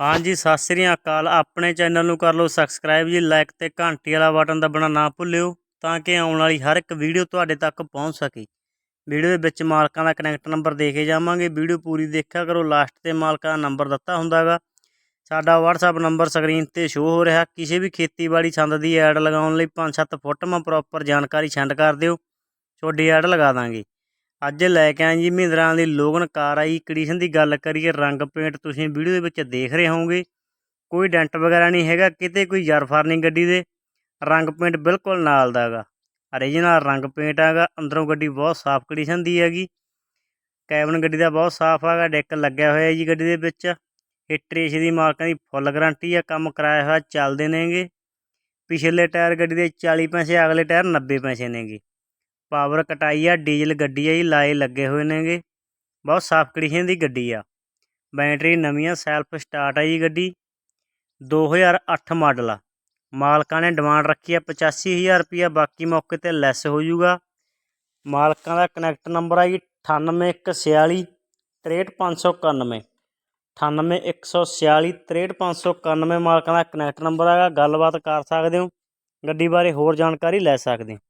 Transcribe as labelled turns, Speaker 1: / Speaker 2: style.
Speaker 1: ਹਾਂਜੀ, ਸਤਿ ਸ੍ਰੀ ਅਕਾਲ। ਆਪਣੇ ਚੈਨਲ ਨੂੰ ਕਰ ਲਓ ਸਬਸਕ੍ਰਾਈਬ ਜੀ, ਲਾਈਕ ਤੇ ਘੰਟੀ ਵਾਲਾ ਬਟਨ ਦਬਣਾ ਨਾ ਭੁੱਲਿਓ ਤਾਂ ਕਿ ਆਉਣ ਵਾਲੀ ਹਰ ਇੱਕ ਵੀਡੀਓ ਤੁਹਾਡੇ ਤੱਕ ਪਹੁੰਚ ਸਕੇ। ਵੀਡੀਓ ਦੇ ਵਿੱਚ ਮਾਲਕਾਂ ਦਾ ਕਨੈਕਟ ਨੰਬਰ ਦੇ ਕੇ ਜਾਵਾਂਗੇ। ਵੀਡੀਓ ਪੂਰੀ ਦੇਖਿਆ ਕਰੋ, ਲਾਸਟ ਤੇ ਮਾਲਕਾਂ ਦਾ ਨੰਬਰ ਦਿੱਤਾ ਹੁੰਦਾਗਾ। ਸਾਡਾ WhatsApp ਨੰਬਰ ਸਕਰੀਨ ਤੇ ਸ਼ੋ ਹੋ ਰਿਹਾ। ਕਿਸੇ ਵੀ ਖੇਤੀਬਾੜੀ ਸੰਦ ਦੀ ਐਡ ਲਗਾਉਣ ਲਈ 5-7 ਫੋਟੋਆਂ ਪ੍ਰੋਪਰ ਜਾਣਕਾਰੀ ਸੈਂਡ ਕਰ ਦਿਓ। ਤੁਹਾਡੀ ਐਡ ਲਗਾ ਦਾਂਗੇ। ਅੱਜ ਲੈ ਕੇ ਆਏ ਜੀ ਮਹਿੰਦਰਾ ਦੀ ਲੋਗਨ ਕਾਰ ਆਈ ਕੰਡੀਸ਼ਨ ਦੀ ਗੱਲ ਕਰੀਏ, ਰੰਗ ਪੇਂਟ ਤੁਸੀਂ ਵੀਡੀਓ ਦੇ ਵਿੱਚ ਦੇਖ ਰਹੇ ਹੋਵੋਗੇ। ਕੋਈ ਡੈਂਟ ਵਗੈਰਾ ਨਹੀਂ ਹੈਗਾ, ਕਿਤੇ ਕੋਈ ਜਰਫਰ ਨਹੀਂ ਗੱਡੀ ਦੇ ਰੰਗ ਪੇਂਟ ਬਿਲਕੁਲ ਨਾਲ ਦਾ ਹੈਗਾ। origignal ਰੰਗ ਪੇਂਟ ਹੈਗਾ, ਅੰਦਰੋਂ ਗੱਡੀ ਬਹੁਤ ਸਾਫ਼ ਕੰਡੀਸ਼ਨ ਦੀ ਹੈਗੀ। ਕੈਬਨ ਗੱਡੀ ਦਾ ਬਹੁਤ ਸਾਫ਼ ਹੈਗਾ, ਡੈਕ ਲੱਗਿਆ ਹੋਇਆ ਜੀ ਗੱਡੀ ਦੇ ਵਿੱਚ। ਹਿੱਟ ਰੇਸ ਦੀ ਮਾਲਕਾਂ ਦੀ ਫੁੱਲ ਗਾਰੰਟੀ ਆ, ਕੰਮ ਕਰਾਇਆ ਹੋਇਆ ਚੱਲਦੇ ਨੇਗੇ। ਪਿਛਲੇ ਟਾਇਰ ਗੱਡੀ ਦੇ 40 ਪੈਸੇ, ਅਗਲੇ ਟਾਇਰ 90 ਪੈਸੇ ਨੇਗੇ। ਪਾਵਰ ਕਟਾਈ ਆ, ਡੀਜ਼ਲ ਗੱਡੀ ਆ ਜੀ, ਲਾਏ ਲੱਗੇ ਹੋਏ ਨੇਗੇ। ਬਹੁਤ ਸਾਫ਼ ਕੰਡੀਸ਼ਨ ਦੀ ਗੱਡੀ ਆ। ਬੈਟਰੀ ਨਵੀਂ ਆ ਸੈਲਫ ਸਟਾਰਟ ਆ ਜੀ ਗੱਡੀ। 2008 ਮਾਡਲ ਆ। ਮਾਲਕਾਂ ਨੇ ਡਿਮਾਂਡ ਰੱਖੀ ਆ 85000 ਰੁਪਿਆ ਬਾਕੀ ਮੌਕੇ ਤੇ ਲੈਸ ਹੋ ਜਾਊਗਾ ਮਾਲਕਾਂ ਦਾ ਕਨੈਕਟ ਨੰਬਰ ਆ ਜੀ 98146 63591 98146 63591 ਮਾਲਕਾਂ ਦਾ ਕਨੈਕਟ ਨੰਬਰ ਹੈਗਾ ਗੱਲਬਾਤ ਕਰ ਸਕਦੇ ਹੋ। ਗੱਡੀ ਬਾਰੇ ਹੋਰ ਜਾਣਕਾਰੀ ਲੈ ਸਕਦੇ ਹੋ।